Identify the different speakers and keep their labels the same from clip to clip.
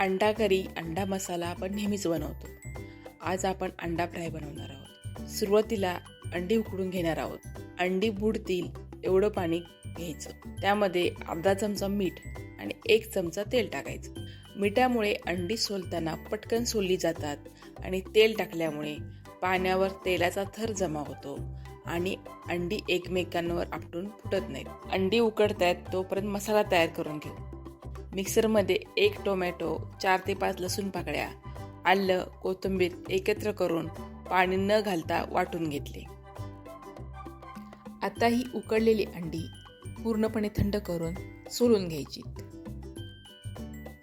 Speaker 1: अंडा करी अंडा मसाला आपण नेहमीच बनवतो. आज आपण अंडा फ्राय बनवणार आहोत. सुरुवातीला अंडी उकडून घेणार आहोत. अंडी बुडतील एवढं पाणी घ्यायचं. त्यामध्ये अर्धा चमचा मीठ आणि एक चमचा तेल टाकायचं. मिठामुळे अंडी सोलताना पटकन सोलली जातात आणि तेल टाकल्यामुळे पाण्यावर तेलाचा थर जमा होतो आणि अंडी एकमेकांवर आपटून फुटत नाहीत. अंडी उकडतायत तोपर्यंत मसाला तयार करून घेऊ. मिक्सरमध्ये एक टोमॅटो चार ते पाच लसूण पाकळ्या आलं कोथिंबीर एकत्र करून पाणी न घालता वाटून घेतले. आता ही उकडलेली अंडी पूर्णपणे थंड करून सोलून घ्यायची.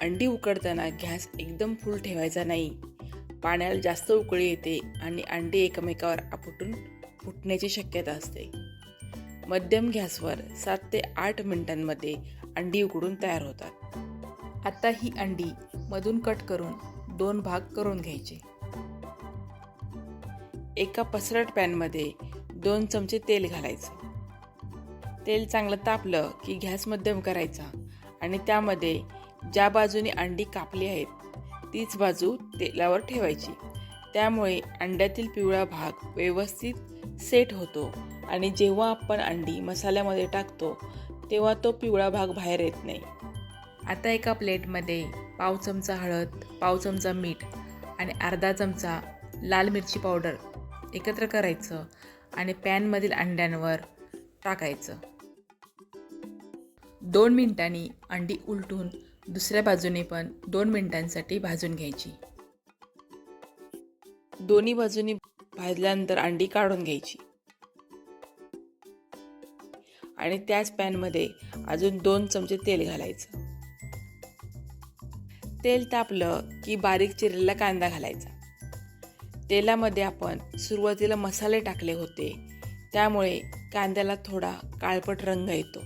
Speaker 1: अंडी उकडताना गॅस एकदम फुल ठेवायचा नाही. पाण्याला जास्त उकळी येते आणि अंडी एकमेकावर आपटून फुटण्याची शक्यता असते. मध्यम गॅसवर सात ते आठ मिनिटांमध्ये अंडी उकडून तयार होतात. आता ही अंडी मधून कट करून दोन भाग करून घ्यायचे. एका पसरट पॅनमध्ये दोन चमचे तेल घालायचं. तेल चांगलं तापलं की गॅस मध्यम करायचा आणि त्यामध्ये ज्या बाजूने अंडी कापली आहेत तीच बाजू तेलावर ठेवायची. त्यामुळे अंड्यातील पिवळा भाग व्यवस्थित सेट होतो आणि जेव्हा आपण अंडी मसाल्यामध्ये टाकतो तेव्हा तो पिवळा भाग बाहेर येत नाही. आता एका प्लेटमध्ये पाव चमचा हळद पाव चमचा मीठ आणि अर्धा चमचा लाल मिरची पावडर एकत्र करायचं आणि पॅनमधील अंड्यांवर टाकायचं. दोन मिनिटांनी अंडी उलटून दुसऱ्या बाजूने पण दोन मिनिटांसाठी भाजून घ्यायची. दोन्ही बाजूनी भाजल्यानंतर अंडी काढून घ्यायची. आणि त्याच पॅनमध्ये अजून दोन चमचे तेल घालायचं. तेल तापलं की बारीक चिरलेला कांदा घालायचा. तेलामध्ये आपण सुरुवातीला मसाले टाकले होते त्यामुळे कांद्याला थोडा काळपट रंग येतो.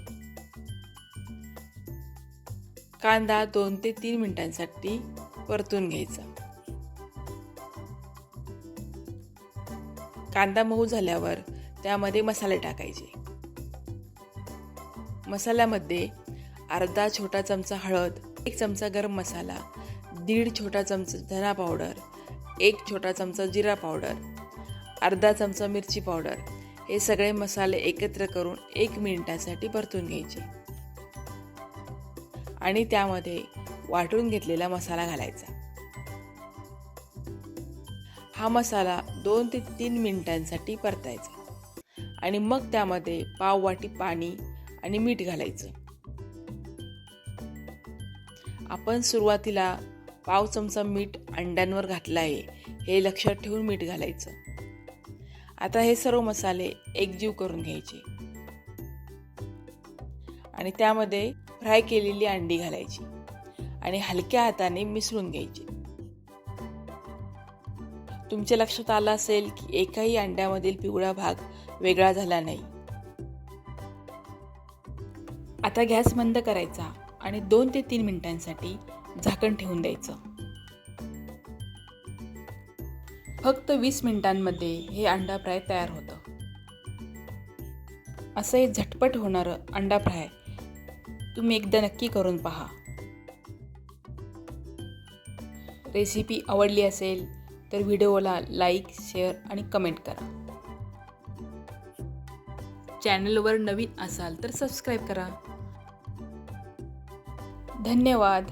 Speaker 1: कांदा दोन ते तीन मिनिटांसाठी परतून घ्यायचा. कांदा मऊ झाल्यावर त्यामध्ये मसाले टाकायचे. मसाल्यामध्ये अर्धा छोटा चमचा हळद एक चमचा गरम मसाला दीड छोटा चमचा धना पावडर एक छोटा चमचा जिरा पावडर अर्धा चमचा मिरची पावडर हे सगळे मसाले एकत्र करून एक मिनिटासाठी परतून घ्यायचे. आणि त्यामध्ये वाटून घेतलेला मसाला घालायचा. हा मसाला दोन ते तीन मिनिटांसाठी परतायचा. आणि मग त्यामध्ये पाव वाटी पाणी आणि मीठ घालायचं. आपण सुरुवातीला पाव चमचा मीठ अंड्यांवर घातलं आहे हे लक्षात ठेवून मीठ घालायचं. आता हे सर्व मसाले एकजीव करून घ्यायचे. आणि त्यामध्ये फ्राय केलेली अंडी घालायची. आणि हलक्या हाताने मिसळून घ्यायची. तुमच्या लक्षात आलं असेल की एकाही अंड्यामधील पिवळा भाग वेगळा झाला नाही. आता गॅस बंद करायचा आणि दोन ते तीन मिनिटांसाठी झाकण ठेवून द्यायचं. फक्त वीस मिनिटांमध्ये हे अंडा फ्राय तयार होतं. असं हे झटपट होणारं अंडा फ्राय तुम्ही एकदा नक्की करून पहा. रेसिपी आवडली असेल तर व्हिडिओला लाईक शेअर आणि कमेंट करा. चॅनलवर नवीन असाल तर सबस्क्राईब करा. धन्यवाद.